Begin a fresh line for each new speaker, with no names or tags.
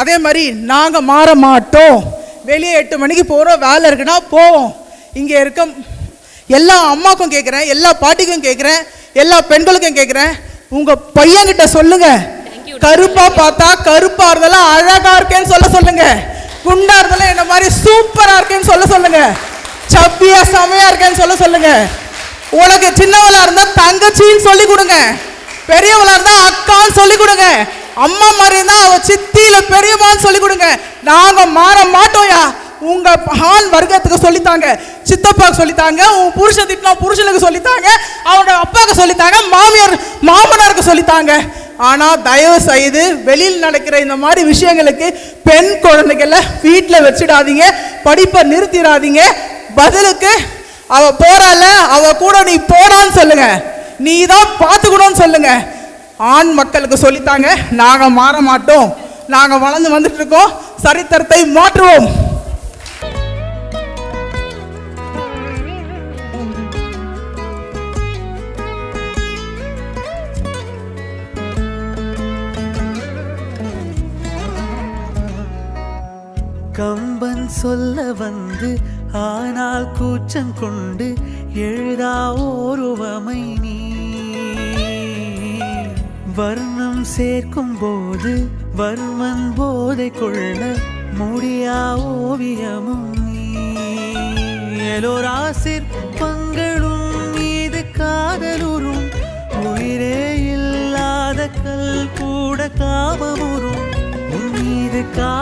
அதே மாதிரி நாங்கள் மாற மாட்டோம். வெளியே எட்டு மணிக்கு போகிறோம் வேலை இருக்குன்னா போவோம். இங்கே இருக்க எல்லா அம்மாக்கும் கேட்குறேன் எல்லா பாட்டிக்கும் கேட்குறேன் எல்லா பெண்களுக்கும் கேட்குறேன் உங்கள் பையன்கிட்ட சொல்லுங்க. கருப்பா பார்த்தா கருப்பா இருந்தெல்லாம் அழகா இருக்கேன்னு சொல்ல சொல்லுங்க. குண்டா இருந்தெல்லாம் என்ன மாதிரி சூப்பரா இருக்கேன்னு சொல்ல சொல்லுங்க. சப்பியா செமையா இருக்கேன்னு சொல்ல சொல்லுங்க. உனக்கு சின்னவளா இருந்தா தங்கச்சின்னு சொல்லி கொடுங்க. பெரியவளா இருந்தா அக்கான்னு சொல்லி கொடுங்க. அம்மா மாதிரி இருந்தால் அவள் சித்தியில் பெரியம்மான்னு சொல்லி கொடுங்க. நாங்கள் மாற மாட்டோம்யா. உங்க ஆண் வர்க்கத்துக்கு சொல்லித்தாங்க. சித்தப்பா சொல்லித்தாங்க. உன் புருஷன் திட்டினா புருஷனுக்கு சொல்லித்தாங்க. அவனோட அப்பாவுக்கு சொல்லித்தாங்க. மாமியார் மாமனாருக்கு சொல்லித்தாங்க. ஆனா தயவு செய்து வெளியில் நடக்கிற இந்த மாதிரி விஷயங்களுக்கு பெண் குழந்தைகளை வீட்டில் வச்சிடாதீங்க. படிப்பை நிறுத்திடாதீங்க. பதிலுக்கு அவ போறால அவ கூட நீ போடான்னு சொல்லுங்க. நீ தான் பார்த்துக்கணும்னு சொல்லுங்க. ஆண் மக்களுக்கு சொல்லித்தாங்க நாங்கள் மாற மாட்டோம். நாங்கள் வளர்ந்து வந்துட்டு இருக்கோம் சரித்திரத்தை மாற்றுவோம்.
கம்பன் சொல்ல வந்து ஆனால் கூச்சம் கொண்டு எழுதா ஓருவமை நீ வர்ணம் சேர்க்கும் போது வர்மன் போதை கொள்ள முடியா ஓவியமும் நீ. எலோராசிற் பங்களும் மீது காதலுறும் உயிரே இல்லாத கல் கூட காமமுறும் மீது கா